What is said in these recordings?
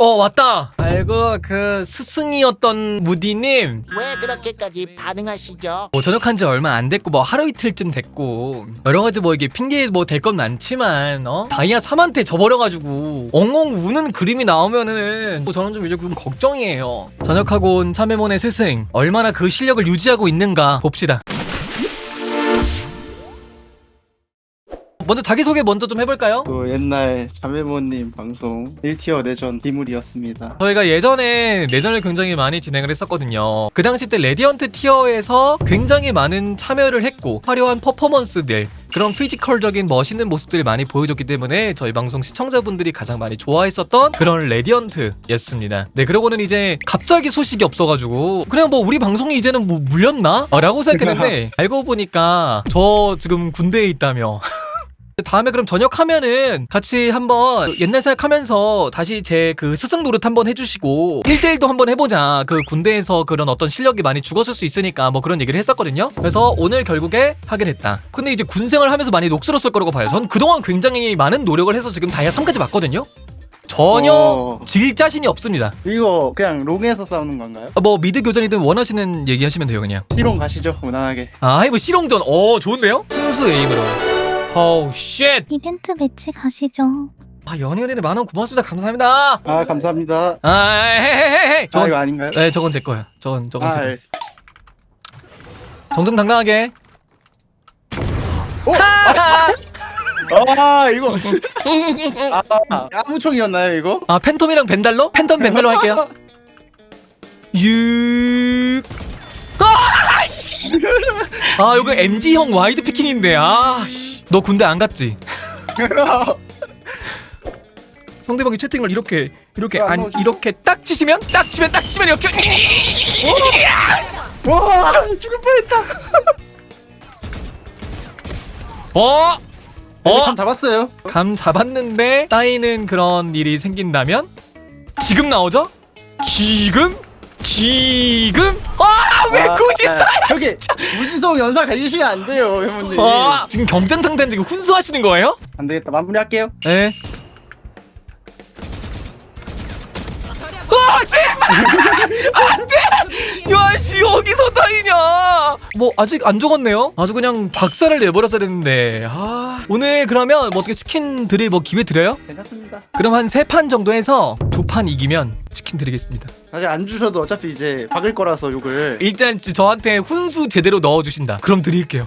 어 왔다. 아이고 그 스승이었던 무디님 왜 그렇게까지 반응하시죠? 뭐 전역한 지 얼마 안 됐고 뭐 하루 이틀쯤 됐고 여러 가지 뭐 이게 핑계 뭐 될 건 많지만 어 다이아 3한테 져버려가지고 엉엉 우는 그림이 나오면은 뭐 저는 좀 이제 좀 걱정이에요. 전역하고 온 참외몬의 스승 얼마나 그 실력을 유지하고 있는가 봅시다. 먼저 자기소개 먼저 좀 해볼까요? 또 옛날 자매모님 방송 1티어 내전 비물이었습니다. 저희가 예전에 내전을 굉장히 많이 진행을 했었거든요. 그 당시 때 레디언트 티어에서 굉장히 많은 참여를 했고 화려한 퍼포먼스들 그런 피지컬적인 멋있는 모습들을 많이 보여줬기 때문에 저희 방송 시청자분들이 가장 많이 좋아했었던 그런 레디언트였습니다. 네 그러고는 이제 갑자기 소식이 없어가지고 그냥 뭐 우리 방송이 이제는 뭐 물렸나? 아, 라고 생각했는데 알고 보니까 저 지금 군대에 있다며 다음에 그럼 전역하면은 같이 한번 옛날 생각하면서 다시 제 그 스승 노릇 한번 해주시고 1대1도 한번 해보자. 그 군대에서 그런 어떤 실력이 많이 죽었을 수 있으니까 뭐 그런 얘기를 했었거든요. 그래서 오늘 결국에 하게 됐다. 근데 이제 군생활 하면서 많이 녹슬었을 거라고 봐요. 전 그동안 굉장히 많은 노력을 해서 지금 다이아 3까지 왔거든요. 전혀 어. 질 자신이 없습니다. 이거 그냥 롱에서 싸우는 건가요? 아, 뭐 미드 교전이든 원하시는 얘기 하시면 돼요 그냥. 시롱 가시죠 무난하게. 아 하이브 실용전 어 좋은데요? 순수 에임으로. 어우 쉣. 이벤트 매치 가시죠. 아 연예인의 만원 고맙습니다 감사합니다 아 감사합니다. 아 헤헤헤헤 아 저건 이거 아닌가요? 네 저건 제 거야 저건 저건 아 제 거. 알겠습니다. 정정당당하게 오! 아, 아 이거 아 아무총이었나요 이거? 아 팬텀이랑 벤달로? 팬텀 벤달로 할게요 육 아, 씨. 아 이거 MG형 와이드 피킹인데 아너 군대 안 갔지? 상대방이 채팅을 이렇게 이렇게 안 안. 이렇게 딱 치시면 딱 치면 딱 치면 이렇게 와 죽을 뻔했다. 어? 어? 감 잡았어요. 감 잡았는데 따이는 그런 일이 생긴다면 지금 나오죠? 지금? 지금? 아 왜 94? 여기 무지성 연사 가주시면 안 돼요 회원님. 아 지금 경쟁 상대는 지금 훈수하시는 거예요? 안 되겠다 마무리할게요. 네. 아 제발 안 돼! 야 씨 여기서 따이냐? 뭐 아직 안 죽었네요. 아주 그냥 박살을 내버렸어야 됐는데. 아 오늘 그러면 뭐 어떻게 치킨 드릴 뭐 기회 드려요? 괜찮습니다. 그럼 한 세 판 정도 해서 두 판 이기면 치킨 드리겠습니다. 사실 안 주셔도 어차피 이제 박을 거라서 욕을. 일단 지- 저한테 훈수 제대로 넣어주신다. 그럼 드릴게요.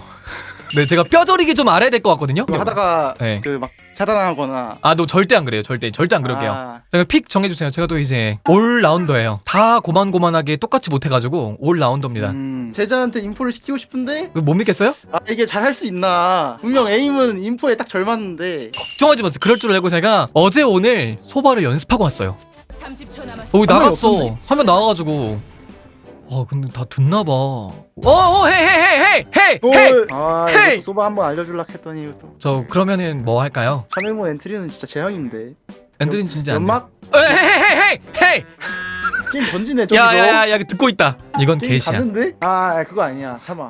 네, 제가 뼈저리게 좀 알아야 될 것 같거든요. 하다가 네. 그 막 차단하거나. 아, 너 절대 안 그래요. 절대, 절대 안 그럴게요. 아, 제가 픽 정해주세요. 제가 또 이제 올 라운더예요. 다 고만고만하게 똑같이 못해가지고 올 라운더입니다. 음, 제자한테 인포를 시키고 싶은데 그거 못 믿겠어요? 아 이게 잘 할 수 있나 분명 에임은 인포에 딱 절 맞는데 걱정하지 마세요. 그럴 줄 알고 제가 어제 오늘 소바를 연습하고 왔어요. 30초 남았. 어, 화면이 나갔어. 없었네. 화면 나와가지고. 아, 근데 다 듣나 봐. 어, 어, 헤이, 헤이, 헤이, 헤이, 헤이, 헤이! 아 헤이! 이거 소바 한번 알려줄라 했더니 또저 그러면은 뭐 할까요? 카멜몬 엔트리는 진짜 재앙인데 엔드린 진짜 안 돼. 연막 헤이, 헤이, 헤이, 헤이! 게임 던지네 저기서 야야야 야, 듣고 있다. 이건 게임 개시야. 갔는데? 아 그거 아니야 참아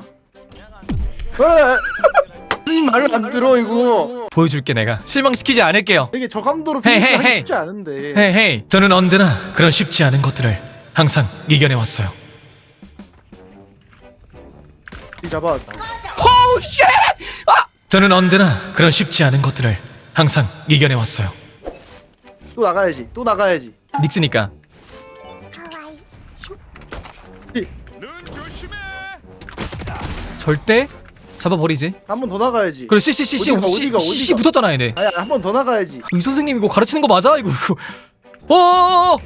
님 말을 안 들어 이거 보여줄게 내가. 실망시키지 않을게요. 이게 저 감도로 헤이, 헤이, 피니시 하기 헤이. 쉽지 않은데 헤이 헤이. 저는 언제나 그런 쉽지 않은 것들을 항상 이겨내 왔어요. 잡아 호우 쉣! 아! 저는 언제나 그런 쉽지 않은 것들을 항상 이겨내 왔어요. 또 나가야지 또 나가야지 닉스니까. 절대 잡아버리지. 한 번 더 나가야지 그래 씨씨씨씨 어디가, 어디가, 씨씨 어디가? 붙었잖아 얘네. 아야 한번 더 나가야지 이 선생님 이거 가르치는 거 맞아? 이거 이거. 어.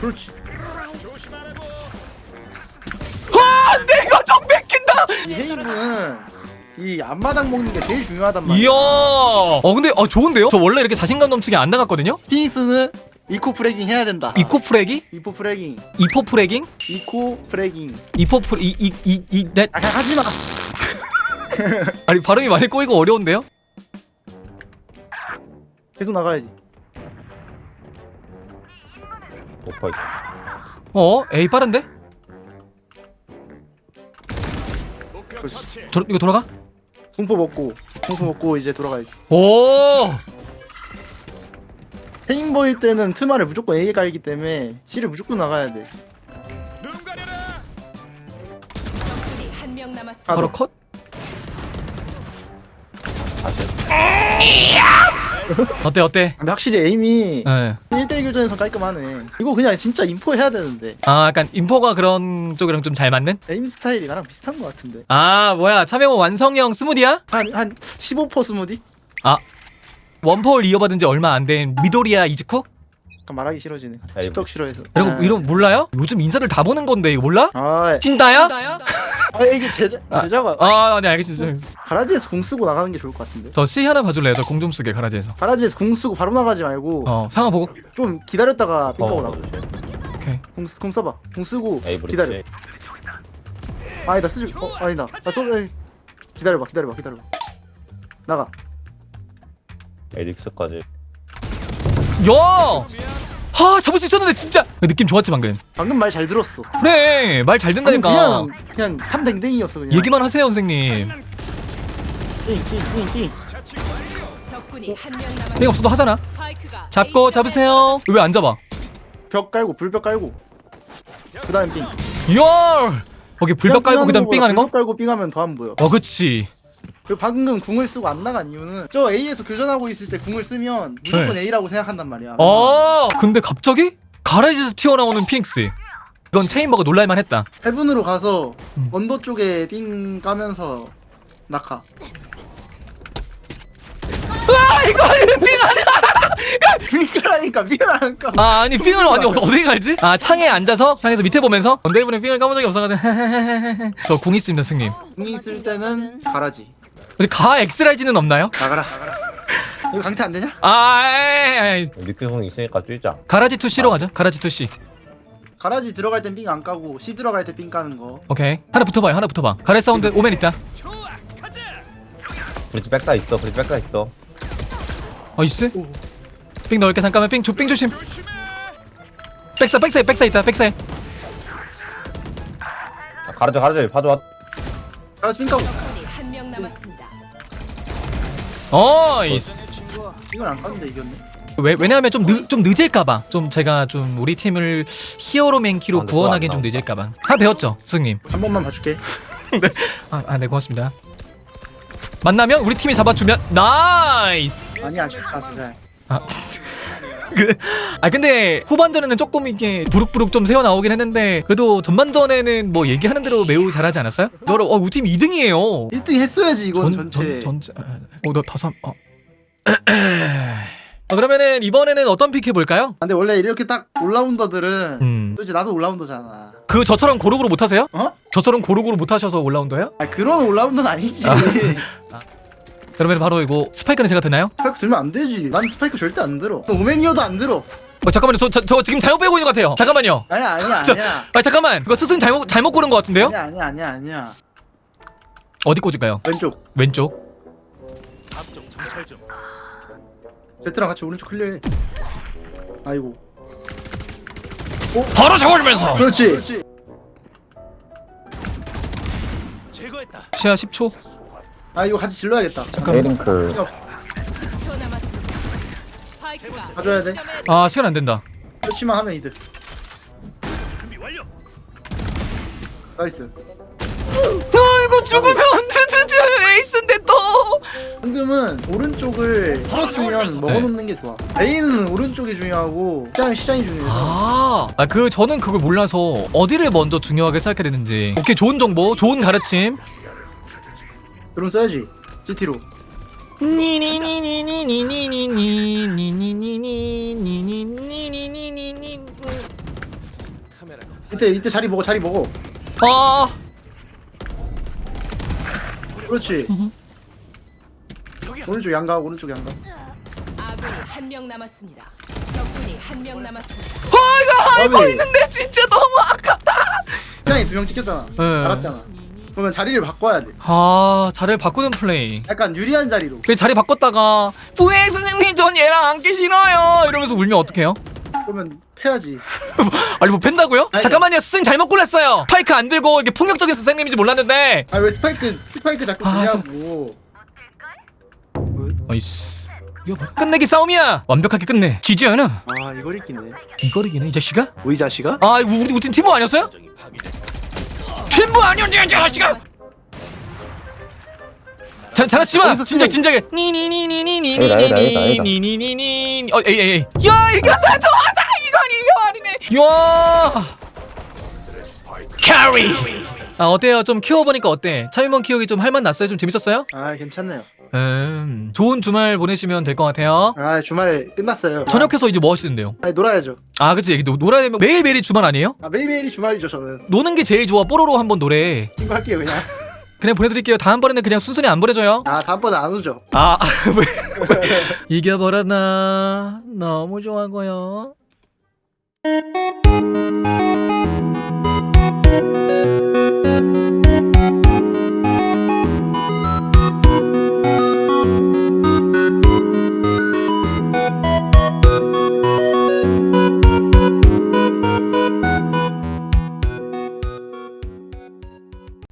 그렇지 아, 내가 좀 뺏긴다. 이 헤이브는 이 앞마당 먹는 게 제일 중요하단 말이야 이야. 어 근데 어 좋은데요? 저 원래 이렇게 자신감 넘치게 안 나갔거든요. 피닉스는 이코 프레깅 해야 된다 이코 프레기? 이코 프레깅 이포 프레깅? 이코 프레깅 이포 프레 이이이이넷 아 그냥 하지 마 아니 발음이 많이 꼬이고 어려운데요? 계속 나가야지 어? 에이 빠른데? 저, 이거 돌아가? 공포 먹고 공포 먹고 이제 돌아가야지 오 페인보일 때는 트마를 무조건 A에 깔기 때문에 C를 무조건 나가야 돼. 적군이 한 명 남았습니다. 바로 컷? 어때 어때? 근데 확실히 에임이 네. 1대1 교전에서 깔끔하네. 이거 그냥 진짜 인포 해야 되는데. 아 약간 인포가 그런 쪽이랑 좀 잘 맞는? 에임 스타일이 나랑 비슷한 것 같은데. 아 뭐야 참여모 완성형 스무디야? 한, 한 15% 스무디? 아 원포를 이어받은 지 얼마 안 된 미도리아 이즈쿠? 약간 말하기 싫어지네. 십덕 싫어해서. 아. 거 이런 거 몰라요? 요즘 인사들 다 보는 건데 이거 몰라? 아, 찐다야? 아 이게 제자, 제자가 아, 네 알겠습니다. 가라지에서 궁 쓰고 나가는 게 좋을 것 같은데. 저 C 하나 봐줄래요? 저 공 좀 쓰게 가라지에서. 가라지에서 궁 쓰고 바로 나가지 말고 어 상황 보고. 좀 기다렸다가 나가. 어, 오케이. 궁, 궁 써봐. 궁 쓰고 에이 기다려. 브릿지 아니다 쓰지. 어 아니다. 아 쏘. 에이. 기다려봐. 기다려봐. 기다려봐. 나가. 에릭스까지 야! 하 잡을 수 있었는데 진짜 느낌 좋았지 방금. 방금 말 잘 들었어. 그래 말 잘 방금 듣는다니까. 그냥 그냥 참댕댕이였어 그냥. 얘기만 하세요 선생님. 띵띵띵띵. 적군이 한명 남았습니다. 땡 없어도 하잖아. 스파이크가 잡고 잡으세요. 왜 안 잡아? 벽 깔고 불벽 깔고. 그다음 띵. 야! 거기 불벽 깔고 그 다음 삥 하는 거? 불벽 깔고 삥하면 더 안 보여. 어 그치. 그리고 방금 궁을 쓰고 안 나간 이유는 저 A에서 교전하고 있을 때 궁을 쓰면 무조건 A라고 생각한단 말이야. 네. 어 근데 갑자기 가라지에서 튀어나오는 피닉스. 이건 체인버가 놀랄만 했다. 헤븐으로 가서 음. 언더 쪽에 띵 까면서 낙하. 아 이거 아니면 삥 삥까라니까 삥을 안 까. 아 아니 삥을 어디 어디 어디 갈지? 아 창에 앉아서 창에서 밑에 보면서 언데이브는 삥을 까본 적이 없어가지고 저궁 있습니다 승님. 궁 있을 때는 가라지. 우리 가 엑스라이즈는 없나요? 나가라. 이거 강퇴 안 되냐? 아 에이, 에이. 있으니까 뛰자 가라지 투 C로 가죠. 가라지 투 C. 가라지 들어갈 땐삥안 까고 C 들어갈 때삥 까는 거. 오케이 하나 붙어봐요. 하나 붙어봐. 가래 사운드 오멘 있다. 브릿지 백사 있어 브릿지 백사 있어 어이스? 삥 넣을게 잠깐만 삥, 조, 삥 조심. 백사 백사에 백사 있다. 백사에. 아, 가르쳐 가르쳐 봐줘 가라지 삥 까고. 어이스. 이걸 안 깠는데 이겼네. 왜, 왜냐하면 좀, 늦, 좀 늦을까봐 좀 제가 좀 우리 팀을 히어로 맨키로 아, 근데 구원하기엔 좀 나온다. 늦을까봐 다 배웠죠 스승님 한 번만 봐줄게. 아, 아, 네 고맙습니다 만나면 우리 팀이 잡아주면 나이스 아니 아쉽다 진짜. 아, 그, 아 근데 후반전에는 조금 이게 부룩부룩 좀 새어 나오긴 했는데 그래도 전반전에는 뭐 얘기하는 대로 매우 잘하지 않았어요? 저를 어 우리 팀 2등이에요 1등 했어야지 이건 전체. 전, 전, 어너 다섯 어. 어, 그러면은 이번에는 어떤 픽 해볼까요? 아, 근데 원래 이렇게 딱 올라운더들은 음. 도대체 나도 올라운더잖아. 그 저처럼 고루고루 못하세요? 어? 저처럼 고루고루 못하셔서 올라운더예요? 아 그런 올라운더는 아니지. 그러면 바로 이거 스파이크는 제가 드나요? 스파이크 들면 안 되지. 난 스파이크 절대 안 들어. 오메니어도 안 들어. 어, 잠깐만요 저, 저, 저 지금 잘못 배우고 있는 것 같아요 잠깐만요 아니야 아니야 저- 아니야. 아 잠깐만 그거 스승 잘못 잘못 고른 것 같은데요? 아니야 아니야 아니야 아니야. 어디 꽂을까요? 왼쪽. 왼쪽 제트랑 같이 오른쪽 클리어해. 아이고. 바로 잡아주면서 그렇지. 시야 10초 아 이거 같이 질러야겠다. 잠깐만 에링크 시간 없어. 10초 남았습니다. 스파이크가 가져야 돼. A점에 아 시간 안 된다 그렇지만 하면 이득. 준비 완료. 나이스. 아이고 죽으면 에이스인데 또 방금은 오른쪽을 풀었으면 먹어놓는 게 좋아. 메인은 오른쪽이 중요하고 시장 시장이 중요해서. 아, 아, 그 저는 그걸 몰라서 어디를 먼저 중요하게 생각해야 되는지. 오케이, 좋은 정보, 좋은 가르침. 드론 써야지. GT로. 이때 이때 자리 먹어 자리 먹어. 아, 그렇지. 오른쪽 양가 오른쪽 양가. 아군이 한 명 남았습니다. 적군이 한 명 남았습니다. 아, 이거 하이퍼 아비. 있는데 진짜 너무 아깝다. 시장이 두 명 찍혔잖아. 네. 달았잖아. 그러면 자리를 바꿔야 돼. 아, 자리를 바꾸는 플레이. 약간 유리한 자리로. 그 자리 바꿨다가 부행 선생님 전 얘랑 앉기 싫어요 이러면서 울면 어떡해요? 그러면 패야지. 아니 뭐 팬다고요? 아니, 잠깐만요 스승 잘못 골랐어요 파이크 안 들고 이렇게 폭력적인 선생님인지 몰랐는데 아 왜 스파이크 스파이크 자꾸 아, 주냐고. 어이씨 이거 끝내기 싸움이야 완벽하게 끝내 지지 않아 아 이걸 이기네 이걸 이기네 이 자식아 뭐이 자식아? 아 우리 우리 팀 팀부 아니었어요? 팀부 아니었냐 이 자식아 자, 장난치지 마! 친구- 진작에 니니니니니니니니니니니니니 어 에이 에이 야 이거 다 좋아하다 아니 이거 아니네 야 캐리 아 어때요 좀 키워보니까 어때 차이먼 키우기 좀 할만 났어요 좀 재밌었어요? 아 괜찮네요 음 좋은 주말 보내시면 될 것 같아요. 아 주말 끝났어요. 저녁해서 이제 뭐 하시는데요? 아, 놀아야죠. 아 그치. 노- 놀아야 되면 매일매일이 주말 아니에요? 아 매일매일이 주말이죠 저는. 노는 게 제일 좋아. 뽀로로 한번 노래. 친구 할게요 그냥. 그냥 보내드릴게요. 다음번에는 그냥 순순히 안 보내줘요? 아 다음번에 안 오죠. 아 왜, 왜. 이겨버렸나? 너무 좋아하고요